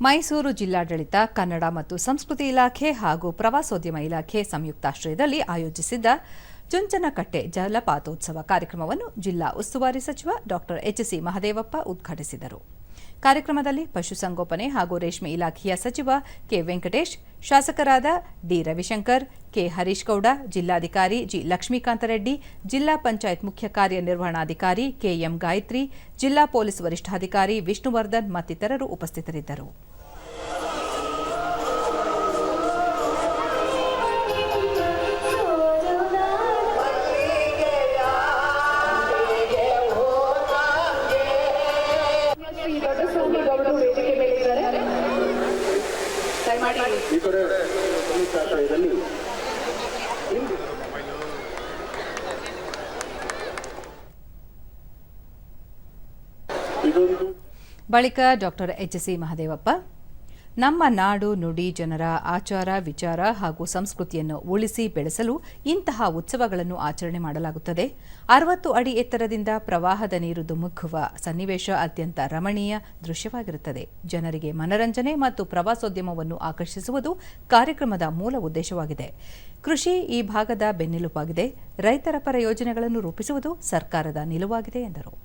ಮೈಸೂರು ಜಿಲ್ಲಾಡಳಿತ, ಕನ್ನಡ ಮತ್ತು ಸಂಸ್ಕೃತಿ ಇಲಾಖೆ ಹಾಗೂ ಪ್ರವಾಸೋದ್ಯಮ ಇಲಾಖೆ ಸಂಯುಕ್ತಾಶ್ರಯದಲ್ಲಿ ಆಯೋಜಿಸಿದ್ದ ಚುಂಚನಕಟ್ಟೆ ಜಲಪಾತೋತ್ಸವ ಕಾರ್ಯಕ್ರಮವನ್ನು ಜಿಲ್ಲಾ ಉಸ್ತುವಾರಿ ಸಚಿವ ಡಾ ಎಚ್ಸಿ ಮಹದೇವಪ್ಪ ಉದ್ಘಾಟಿಸಿದರು. ಕಾರ್ಯಕ್ರಮದಲ್ಲಿ ಪಶುಸಂಗೋಪನೆ ಹಾಗೂ ರೇಷ್ಮೆ ಇಲಾಖೆಯ ಸಚಿವ ಕೆ ವೆಂಕಟೇಶ್ ಶಾಸಕರಾದ ಡಿ. ರವಿಶಂಕರ್, ಕೆ. ಹರೀಶ್ ಗೌಡ ಜಿಲ್ಲಾಧಿಕಾರಿ ಜಿ. ಲಕ್ಷ್ಮೀಕಾಂತ ರೆಡ್ಡಿ ಜಿಲ್ಲಾ ಪಂಚಾಯತ್ ಮುಖ್ಯ ಕಾರ್ಯನಿರ್ವಹಣಾಧಿಕಾರಿ ಕೆಎಂ ಗಾಯತ್ರಿ, ಜಿಲ್ಲಾ ಪೊಲೀಸ್ ವರಿಷ್ಠಾಧಿಕಾರಿ ವಿಷ್ಣುವರ್ಧನ್ ಮತ್ತಿತರರು ಉಪಸ್ಥಿತರಿದ್ದರು. ವೇದಿಕೆ ಮೇಲಿದ್ದಾರೆ ಬಳಿಕ ಡಾಕ್ಟರ್ ಎಚ್ಸಿ ಮಹದೇವಪ್ಪ ನಮ್ಮ ನಾಡು, ನುಡಿ, ಜನರ ಆಚಾರ, ವಿಚಾರ ಹಾಗೂ ಸಂಸ್ಕೃತಿಯನ್ನು ಉಳಿಸಿ ಬೆಳೆಸಲು ಇಂತಹ ಉತ್ಸವಗಳನ್ನು ಆಚರಣೆ ಮಾಡಲಾಗುತ್ತದೆ. ಅರವತ್ತು ಅಡಿ ಎತ್ತರದಿಂದ ಪ್ರವಾಹದ ನೀರು ಧುಮುಕುವ ಸನ್ನಿವೇಶ ಅತ್ಯಂತ ರಮಣೀಯ ದೃಶ್ಯವಾಗಿರುತ್ತದೆ. ಜನರಿಗೆ ಮನರಂಜನೆ ಮತ್ತು ಪ್ರವಾಸೋದ್ಯಮವನ್ನು ಆಕರ್ಷಿಸುವುದು ಕಾರ್ಯಕ್ರಮದ ಮೂಲ ಉದ್ದೇಶವಾಗಿದೆ. ಕೃಷಿ ಈ ಭಾಗದ ಬೆನ್ನೆಲುಬಾಗಿದೆ. ರೈತರ ಪರ ಯೋಜನೆಗಳನ್ನು ರೂಪಿಸುವುದು ಸರ್ಕಾರದ ನಿಲುವಾಗಿದೆ ಎಂದರು.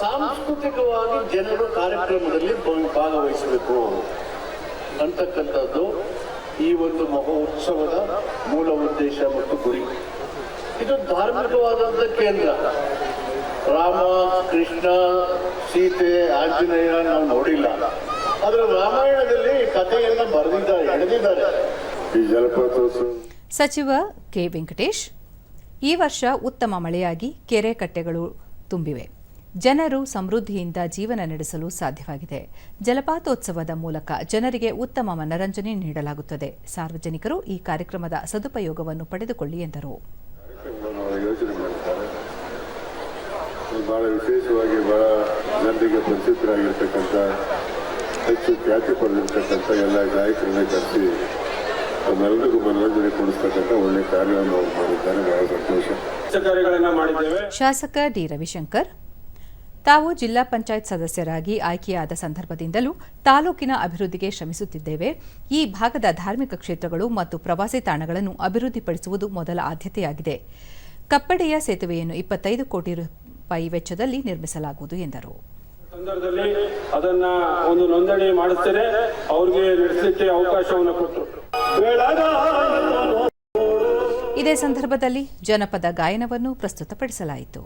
ಸಾಂಸ್ಕೃತಿಕವಾಗಿ ಜನರು ಕಾರ್ಯಕ್ರಮದಲ್ಲಿ ಭಾಗವಹಿಸಬೇಕು. ಅಂತಕ್ಕಂಥದ್ದು ಈ ಒಂದು ಮಹೋತ್ಸವದ ಮೂಲ ಉದ್ದೇಶ ಮತ್ತು ಗುರಿ. ಇದು ಧಾರ್ಮಿಕವಾದಂಥ ಕೇಂದ್ರ. ರಾಮ ಕೃಷ್ಣ ಸೀತೆ ಆಂಜನೇಯ ನಾವು ನೋಡಿಲ್ಲ. ಆದ್ರೆ ರಾಮಾಯಣದಲ್ಲಿ ಕಥೆಯನ್ನ ಬರೆದಿದ್ದಾರೆ ಎಳೆದಿದ್ದಾರೆ. ಈ ಜಲಪಾತೋತ್ಸವ ಸಚಿವ ಕೆ ವೆಂಕಟೇಶ್ ಈ ವರ್ಷ ಉತ್ತಮ ಮಳೆಯಾಗಿ ಕೆರೆ ಕಟ್ಟೆಗಳು ತುಂಬಿವೆ. ಜನರು ಸಮೃದ್ಧಿಯಿಂದ ಜೀವನ ನಡೆಸಲು ಸಾಧ್ಯವಾಗಿದೆ. ಜಲಪಾತೋತ್ಸವದ ಮೂಲಕ ಜನರಿಗೆ ಉತ್ತಮ ಮನರಂಜನೆ ನೀಡಲಾಗುತ್ತದೆ. ಸಾರ್ವಜನಿಕರು ಈ ಕಾರ್ಯಕ್ರಮದ ಸದುಪಯೋಗವನ್ನು ಪಡೆದುಕೊಳ್ಳಿ ಎಂದರು. ಹೆಚ್ಚು ಖ್ಯಾತಿ ಪಡೆದಿರ್ತಕ್ಕಂಥ ಎಲ್ಲ ಗಾಯಕರನ್ನ ಕರೆಸಿ ನಮ್ಮೆಲ್ಲರಿಗೂ ಮನರಂಜನೆ ಕೊಡಿಸ್ತಕ್ಕಂಥ ಒಳ್ಳೆ ಕಾರ್ಯವನ್ನು ಅವರು ಮಾಡಿದ್ದಾರೆ. ಶಾಸಕ ಡಿ ರವಿಶಂಕರ್ ತಾವು ಜಿಲ್ಲಾ ಪಂಚಾಯತ್ ಸದಸ್ಯರಾಗಿ ಆಯ್ಕೆಯಾದ ಸಂದರ್ಭದಿಂದಲೂ ತಾಲೂಕಿನ ಅಭಿವೃದ್ಧಿಗೆ ಶ್ರಮಿಸುತ್ತಿದ್ದೇವೆ. ಈ ಭಾಗದ ಧಾರ್ಮಿಕ ಕ್ಷೇತ್ರಗಳು ಮತ್ತು ಪ್ರವಾಸಿ ತಾಣಗಳನ್ನು ಅಭಿವೃದ್ಧಿಪಡಿಸುವುದು ಮೊದಲ ಆದ್ಯತೆಯಾಗಿದೆ. ಕಪ್ಪಡೆಯ ಸೇತುವೆಯನ್ನು ಇಪ್ಪತ್ತೈದು ಕೋಟಿ ರೂಪಾಯಿ ವೆಚ್ಚದಲ್ಲಿ ನಿರ್ಮಿಸಲಾಗುವುದು ಎಂದರು. ಸಂದರ್ಭದಲ್ಲಿ ಅದನ್ನ ಒಂದು ನೋಂದಣಿ ಮಾಡಿಸ್ತೇನೆ ಅವ್ರಿಗೆ ನಡೆಸಲಿಕ್ಕೆ ಅವಕಾಶವನ್ನು ಕೊಟ್ಟರು ಇದೇ ಸಂದರ್ಭದಲ್ಲಿ ಜನಪದ ಗಾಯನವನ್ನು ಪ್ರಸ್ತುತಪಡಿಸಲಾಯಿತು.